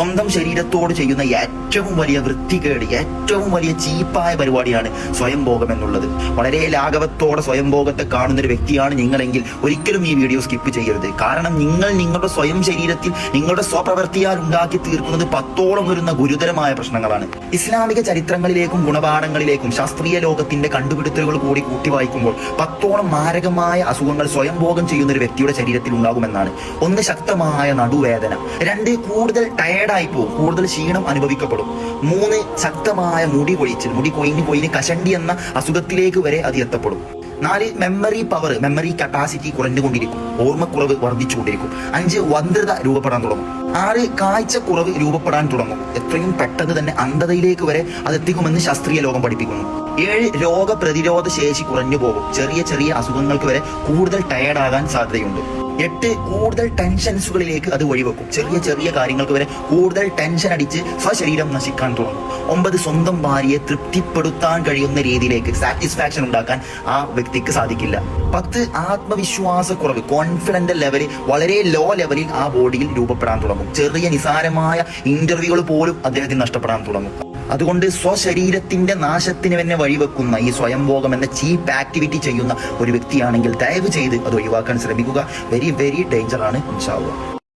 സ്വന്തം ശരീരത്തോട് ചെയ്യുന്ന ഏറ്റവും വലിയ വൃത്തികേട് ഏറ്റവും വലിയ ചീപ്പായ പരിപാടിയാണ് സ്വയംഭോഗം എന്നുള്ളത് വളരെ ലാഘവത്തോടെ സ്വയംഭോഗത്തെ കാണുന്ന ഒരു വ്യക്തിയാണ് നിങ്ങളെങ്കിൽ ഒരിക്കലും ഈ വീഡിയോ സ്കിപ്പ് ചെയ്യരുത്. കാരണം നിങ്ങൾ നിങ്ങളുടെ സ്വയം ശരീരത്തിൽ നിങ്ങളുടെ സ്വപ്രവൃത്തിയാൽ ഉണ്ടാക്കി തീർക്കുന്നത് പത്തോളം വരുന്ന ഗുരുതരമായ പ്രശ്നങ്ങളാണ്. ഇസ്ലാമിക ചരിത്രങ്ങളിലേക്കും ഗുണപാഠങ്ങളിലേക്കും ശാസ്ത്രീയ ലോകത്തിന്റെ കണ്ടുപിടുത്തലുകൾ കൂടി കൂട്ടി വായിക്കുമ്പോൾ പത്തോളം മാരകമായ അസുഖങ്ങൾ സ്വയംഭോഗം ചെയ്യുന്ന ഒരു വ്യക്തിയുടെ ശരീരത്തിൽ ഉണ്ടാകുമെന്നാണ്. ഒന്ന് ശക്തമായ നടുവേദന. രണ്ട് കൂടുതൽ ടയർഡായി പോകും. കൂടുതൽ ക്ഷീണം അനുഭവിക്കപ്പെടും. മൂന്ന് ശക്തമായ മുടി കൊഴിച്ചിൽ മുടി കൊയിഞ്ഞ് കൊയിഞ്ഞ് കഷണ്ടി എന്ന അസുഖത്തിലേക്ക് വരെ അത് എത്തപ്പെടും. നാല് മെമ്മറി പവർ മെമ്മറി കപ്പാസിറ്റി കുറഞ്ഞുകൊണ്ടിരിക്കും. ഓർമ്മക്കുറവ് വർദ്ധിച്ചുകൊണ്ടിരിക്കും. അഞ്ച് വന്ധ്രത രൂപപ്പെടാൻ തുടങ്ങും. ആറ് കാഴ്ചക്കുറവ് രൂപപ്പെടാൻ തുടങ്ങും. എത്രയും പെട്ടെന്ന് തന്നെ അന്ധതയിലേക്ക് വരെ അത് എത്തിക്കുമെന്ന് ശാസ്ത്രീയ ലോകം പഠിപ്പിക്കുന്നു. ഏഴ് രോഗപ്രതിരോധ ശേഷി കുറഞ്ഞു പോകും ചെറിയ ചെറിയ അസുഖങ്ങൾക്ക് വരെ കൂടുതൽ ടയർഡാകാൻ സാധ്യതയുണ്ട്. എട്ട് കൂടുതൽ ടെൻഷൻസുകളിലേക്ക് അത് വഴിവെക്കും. ചെറിയ ചെറിയ കാര്യങ്ങൾക്ക് വരെ കൂടുതൽ ടെൻഷൻ അടിച്ച് സ്വശരീരം നശിക്കാൻ തുടങ്ങും. ഒമ്പത് സ്വന്തം ഭാര്യയെ തൃപ്തിപ്പെടുത്താൻ കഴിയുന്ന രീതിയിലേക്ക് സാറ്റിസ്ഫാക്ഷൻ ഉണ്ടാക്കാൻ ആ വ്യക്തിക്ക് സാധിക്കില്ല. പത്ത് ആത്മവിശ്വാസക്കുറവ് കോൺഫിഡന്റ് ലെവൽ വളരെ ലോ ലെവലിൽ ആ ബോഡിയിൽ രൂപപ്പെടാൻ തുടങ്ങും. ചെറിയ നിസാരമായ ഇന്റർവ്യൂകൾ പോലും അദ്ദേഹത്തിന് നഷ്ടപ്പെടാൻ തുടങ്ങും. അതുകൊണ്ട് സ്വശരീരത്തിന്റെ നാശത്തിന് തന്നെ വഴിവെക്കുന്ന ഈ സ്വയംഭോഗം എന്ന ചീപ്പ് ആക്ടിവിറ്റി ചെയ്യുന്ന ഒരു വ്യക്തിയാണെങ്കിൽ ദയവ് ചെയ്ത് അത് ഒഴിവാക്കാൻ ശ്രമിക്കുക. Very very ഡേഞ്ചറാണ് ഇൻഷാവുക